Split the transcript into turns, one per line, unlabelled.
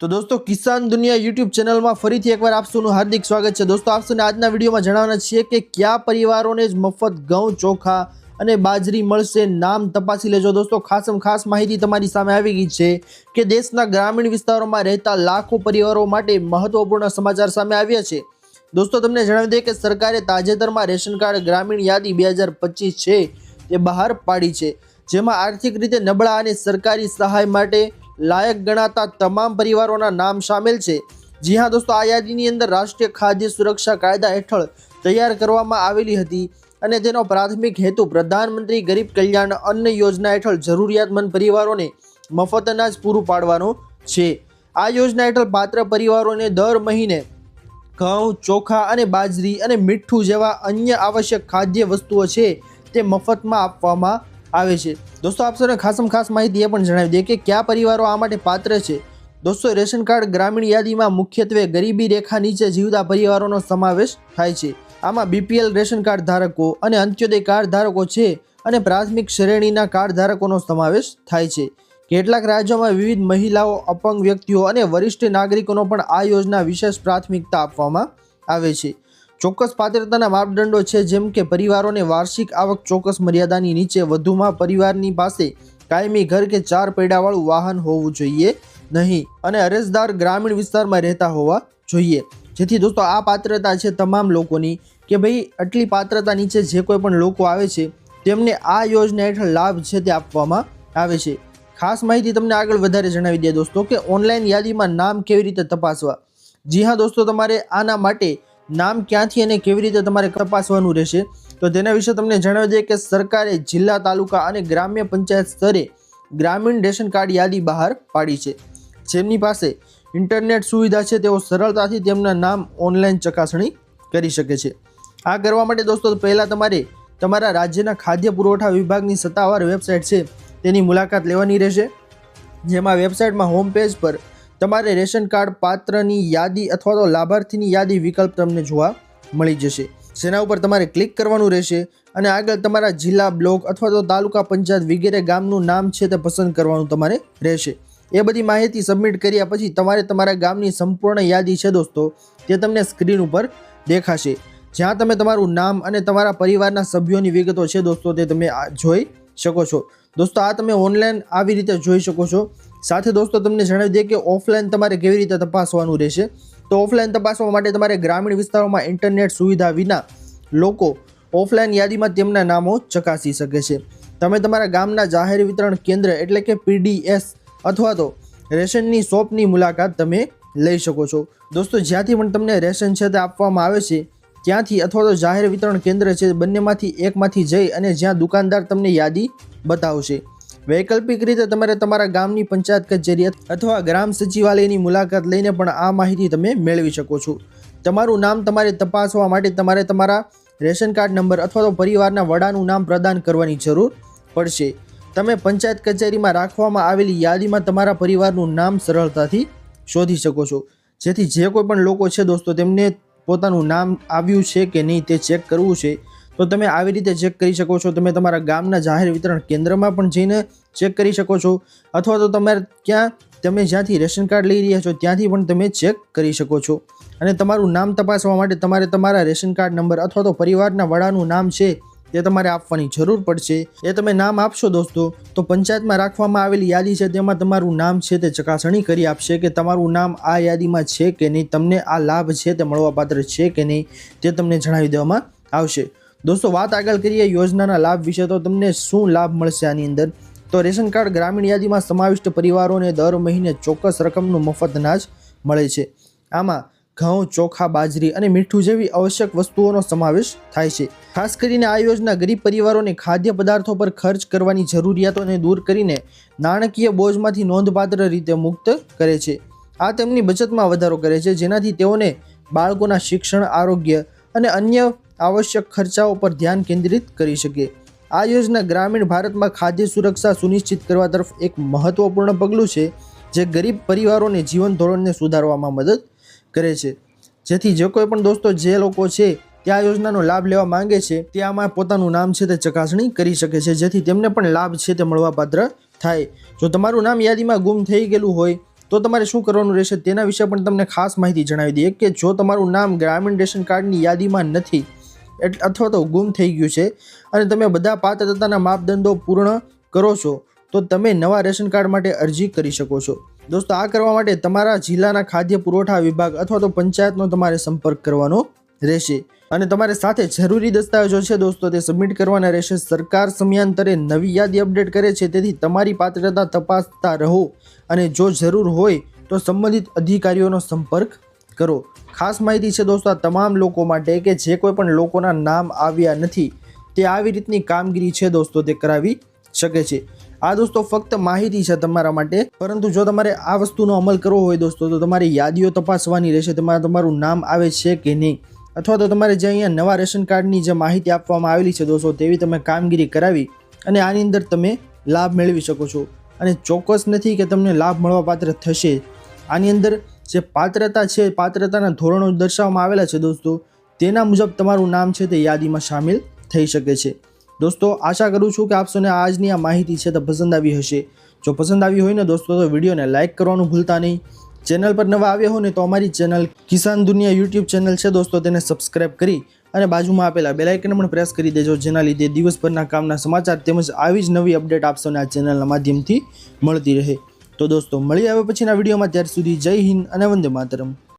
તો દોસ્તો, કિસાન દુનિયા યુટ્યુબ ચેનલમાં ફરીથી એકવાર આપ હાર્દિક સ્વાગત છે. દોસ્તો, આપ આજના વિડીયોમાં જણાવવાના છીએ કે કયા પરિવારોને જ મફત ઘઉં, ચોખા અને બાજરી મળશે નામ તપાસી લેજો. દોસ્તો, ખાસમ ખાસ માહિતી તમારી સામે આવી ગઈ છે કે દેશના ગ્રામીણ વિસ્તારોમાં રહેતા લાખો પરિવારો માટે મહત્વપૂર્ણ સમાચાર સામે આવ્યા છે. દોસ્તો, તમને જણાવી દઈએ કે સરકારે તાજેતરમાં રેશન કાર્ડ ગ્રામીણ યાદી બે હજાર પચીસ છે તે બહાર પાડી છે, જેમાં આર્થિક રીતે નબળા અને સરકારી સહાય માટે લાયક ગણાતા તમામ પરિવારોના નામ સામેલ છે. જી હા દોસ્તો, આ યાદીની અંદર રાષ્ટ્રીય ખાદ્ય સુરક્ષા કાયદા હેઠળ તૈયાર કરવામાં આવેલી હતી અને તેનો પ્રાથમિક હેતુ પ્રધાનમંત્રી ગરીબ કલ્યાણ અન્ન યોજના હેઠળ જરૂરિયાતમંદ પરિવારોને મફત અનાજ પૂરું પાડવાનો છે. આ યોજના હેઠળ પાત્ર પરિવારોને દર મહિને ઘઉં, ચોખા અને બાજરી અને મીઠું જેવા અન્ય આવશ્યક ખાદ્ય વસ્તુઓ છે તે મફતમાં આપવામાં આવે છે. દોસ્તો, આપ સૌને ખાસમ ખાસ માહિતી એ પણ જણાવી દઈએ કે કયા પરિવારો આ માટે પાત્ર છે? દોસ્તો, રેશન કાર્ડ ગ્રામીણ યાદીમાં મુખ્યત્વે ગરીબી રેખા નીચે જીવતા પરિવારોનો સમાવેશ થાય છે. આમાં બીપીએલ રેશન કાર્ડ ધારકો અને અંત્યોદય કાર્ડ ધારકો છે અને પ્રાથમિક શ્રેણીના કાર્ડ ધારકોનો સમાવેશ થાય છે. કેટલાક રાજ્યોમાં વિવિધ મહિલાઓ, અપંગ વ્યક્તિઓ અને વરિષ્ઠ નાગરિકોનો પણ આ યોજના વિશેષ પ્રાથમિકતા આપવામાં આવે છે. ચોક્કસ પાત્રતાના માપદંડો છે, જેમ કે પરિવારોને વાર્ષિક આવક ચોક્કસ મર્યાદાની નીચે વધુમાં પરિવારની પાસે કાયમી ઘર કે ચાર પૈડાવાળું વાહન હોવું જોઈએ નહીં અને અરજદાર ગ્રામીણ વિસ્તારમાં રહેતા હોવા જોઈએ. જેથી દોસ્તો, આ પાત્રતા છે તમામ લોકોની કે ભાઈ, આટલી પાત્રતા નીચે જે કોઈ પણ લોકો આવે છે, તેમને આ યોજના હેઠળ લાભ છે તે આપવામાં આવે છે. ખાસ માહિતી તમને આગળ વધારે જણાવી દે દોસ્તો કે ઓનલાઈન યાદીમાં નામ કેવી રીતે તપાસવા? જી હા દોસ્તો, તમારે આના માટે નામ ક્યાંથી અને કેવી રીતે તમારે તપાસવાનું રહેશે? તો તેના વિશે તમને જણાવી દઈએ કે સરકારે જિલ્લા, તાલુકા અને ગ્રામ્ય પંચાયત સ્તરે ગ્રામીણ રેશન કાર્ડ યાદી બહાર પાડી છે. જેમની પાસે ઇન્ટરનેટ સુવિધા છે, તેઓ સરળતાથી તેમના નામ ઓનલાઈન ચકાસણી કરી શકે છે. આ કરવા માટે દોસ્તો, પહેલાં તમારે તમારા રાજ્યના ખાદ્ય પુરવઠા વિભાગની સત્તાવાર વેબસાઇટ છે, તેની મુલાકાત લેવાની રહેશે. જેમાં વેબસાઇટમાં હોમ પેજ પર તમારે રેશન કાર્ડ પાત્રની યાદી અથવા તો લાભાર્થીની યાદી વિકલ્પ તમને જોવા મળી જશે. જેના ઉપર તમારે ક્લિક કરવાનું રહેશે અને આગળ તમારા જિલ્લા બ્લોક અથવા તો તાલુકા પંચાયત વગેરે ગામનું નામ છે તે પસંદ કરવાનું તમારે રહેશે. એ બધી માહિતી સબમિટ કર્યા પછી તમારે તમારા ગામની સંપૂર્ણ યાદી છે દોસ્તો, તે તમને સ્ક્રીન ઉપર દેખાશે. જ્યાં તમે તમારું નામ અને તમારા પરિવારના સભ્યોની વિગતો છે દોસ્તો, તે તમે જોઈ શકો છો. દોસ્તો, આ તમે ઓનલાઈન આવી રીતે જોઈ શકો છો. સાથે દોસ્તો, તમને જણાવી દઈએ કે ઓફલાઈન તમારે કેવી રીતે તપાસવાનું રહેશે? તો ઓફલાઈન તપાસવા માટે તમારે ગ્રામીણ વિસ્તારોમાં ઇન્ટરનેટ સુવિધા વિના લોકો ઓફલાઈન યાદીમાં તેમના નામો ચકાસી શકે છે. તમે તમારા ગામના જાહેર વિતરણ કેન્દ્ર એટલે કે પીડીએસ અથવા તો રેશનની શોપની મુલાકાત તમે લઈ શકો છો. દોસ્તો, જ્યાંથી પણ તમને રેશન છે તે આપવામાં આવે છે, ત્યાંથી અથવા તો જાહેર વિતરણ કેન્દ્ર છે બંનેમાંથી એકમાંથી જઈ અને જ્યાં દુકાનદાર તમને યાદી બતાવશે. વૈકલ્પિક રીતે તમારે તમારા ગામની પંચાયત કચેરી અથવા ગ્રામ સચિવાલયની મુલાકાત લઈને પણ આ માહિતી તમે મેળવી શકો છો. તમારું નામ તમારે તપાસવા માટે તમારે તમારા રેશન કાર્ડ નંબર અથવા તો પરિવારના વડાનું નામ પ્રદાન કરવાની જરૂર પડશે. તમે પંચાયત કચેરીમાં રાખવામાં આવેલી યાદીમાં તમારા પરિવારનું નામ સરળતાથી શોધી શકો છો. જેથી જે કોઈ પણ લોકો છે દોસ્તો તેમને પોતાનું નામ આવ્યું છે કે નહીં તે ચેક કરવું છે. તો તમે આવી રીતે ચેક કરી શકો છો. તમે તમારા ગામના જાહેર વિતરણ કેન્દ્રમાં પણ જઈને ચેક કરી શકો છો. અથવા તો તમારે ક્યાં તમે જ્યાંથી રેશન કાર્ડ લઈ રહ્યા છો, ત્યાંથી પણ તમે ચેક કરી શકો છો. અને તમારું નામ તપાસવા માટે તમારે તમારા રેશન કાર્ડ નંબર અથવા તો પરિવારના વડાનું નામ છે, તે તમારે આપવાની જરૂર પડશે. એ તમે નામ આપશો દોસ્તો, તો પંચાયતમાં રાખવામાં આવેલી યાદી છે, તેમાં તમારું નામ છે, તે ચકાસણી કરી આપશે કે તમારું નામ આ યાદીમાં છે કે નહીં, તમને આ લાભ છે, તે મળવાપાત્ર છે કે નહીં, તે તમને જણાવી દેવામાં આવશે. દોસ્તો, વાત આગળ કરીએ યોજનાના લાભ વિશે, તો તમને શું લાભ મળશે આની અંદર? તો રેશન કાર્ડ ગ્રામીણ યાદીમાં સમાવિષ્ટ પરિવારોને દર મહિને ચોક્કસ રકમનું મફત અનાજ મળે છે. આમાં ઘઉં, ચોખા, બાજરી અને મીઠું જેવી આવશ્યક વસ્તુઓનો સમાવેશ થાય છે. ખાસ કરીને આ યોજના ગરીબ પરિવારોને ખાદ્ય પદાર્થો પર ખર્ચ કરવાની જરૂરિયાતોને દૂર કરીને નાણાકીય બોજમાંથી નોંધપાત્ર રીતે મુક્ત કરે છે. આ તેમની બચતમાં વધારો કરે છે, જેનાથી તેઓને બાળકોના શિક્ષણ, આરોગ્ય અને અન્ય આવશ્યક ખર્ચાઓ પર ધ્યાન કેન્દ્રિત કરી શકે. આ યોજના ગ્રામીણ ભારતમાં ખાદ્ય સુરક્ષા સુનિશ્ચિત કરવા તરફ એક મહત્વપૂર્ણ પગલું છે, જે ગરીબ પરિવારોને જીવન ધોરણને સુધારવામાં મદદ કરે છે. જેથી જે કોઈ પણ દોસ્તો, જે લોકો છે, તે આ યોજનાનો લાભ લેવા માંગે છે, તે આમાં પોતાનું નામ છે તે ચકાસણી કરી શકે છે, જેથી તેમને પણ લાભ છે તે મળવાપાત્ર થાય. જો તમારું નામ યાદીમાં ગુમ થઈ ગયેલું હોય, તો તમારે શું કરવાનું રહેશે તેના વિશે પણ તમને ખાસ માહિતી જણાવી દઈએ કે જો તમારું નામ ગ્રામીણ રેશન કાર્ડની યાદીમાં નથી એટલે અથવા તો ગુમ થઈ ગયું છે. અને તમે બધા પાત્રતાના માપદંડો પૂર્ણ કરો છો, તો તમે નવા રેશન કાર્ડ માટે અરજી કરી શકો છો. દોસ્તો, આ કરવા માટે તમારા જિલ્લાના ખાદ્ય પુરવઠા વિભાગ અથવા તો પંચાયતનો તમારે સંપર્ક કરવાનો રહેશે. અને તમારે સાથે જરૂરી દસ્તાવેજો છે દોસ્તો, તે સબમિટ કરવાના રહેશે. સરકાર સમયાંતરે નવી યાદી અપડેટ કરે છે, તેથી તમારી પાત્રતા તપાસતા રહો. અને જો જરૂર હોય, તો સંબંધિત અધિકારીઓનો સંપર્ક કરો. ખાસ માહિતી છે દોસ્તો આ તમામ લોકો માટે કે જે કોઈ પણ લોકોના નામ આવ્યા નથી, તે આવી રીતની કામગીરી છે દોસ્તો તે કરાવી શકે છે. આ દોસ્તો ફક્ત માહિતી છે તમારા માટે, પરંતુ જો તમારે આ વસ્તુનો અમલ કરવો હોય દોસ્તો, તો તમારી યાદીઓ તપાસવાની રહેશે, તમારે તમારું નામ આવે છે કે નહીં, અથવા તો તમારે જે અહીંયા નવા રેશન કાર્ડની જે માહિતી આપવામાં આવેલી છે દોસ્તો, તેવી તમે કામગીરી કરાવી અને આની અંદર તમે લાભ મેળવી શકો છો. અને ચોક્કસ નથી કે તમને લાભ મળવાપાત્ર થશે. આની અંદર જે પાત્રતા છે પાત્રતાના ધોરણો દર્શાવવામાં આવેલા છે દોસ્તો, તેના મુજબ તમારું નામ છે તે યાદીમાં સામેલ થઈ શકે છે. દોસ્તો, આશા કરું છું કે આપ આજની આ માહિતી છે તે પસંદ આવી હશે. જો પસંદ આવી હોય ને દોસ્તો, તો વિડીયોને લાઇક કરવાનું ભૂલતા નહીં. ચેનલ પર નવા આવ્યા હો ને તો અમારી ચેનલ કિસાન દુનિયા યુટ્યુબ ચેનલ છે દોસ્તો, તેને સબસ્ક્રાઇબ કરી અને બાજુમાં આપેલા બેલાઇકન પણ પ્રેસ કરી દેજો, જેના લીધે દિવસભરના કામના સમાચાર તેમજ આવી જ નવી અપડેટ આપશોને આ ચેનલના માધ્યમથી મળતી રહે. તો દોસ્તો મળી આવે પછીના વિડીયોમાં. ત્યાર સુધી જય હિન્દ અને વંદે માતરમ.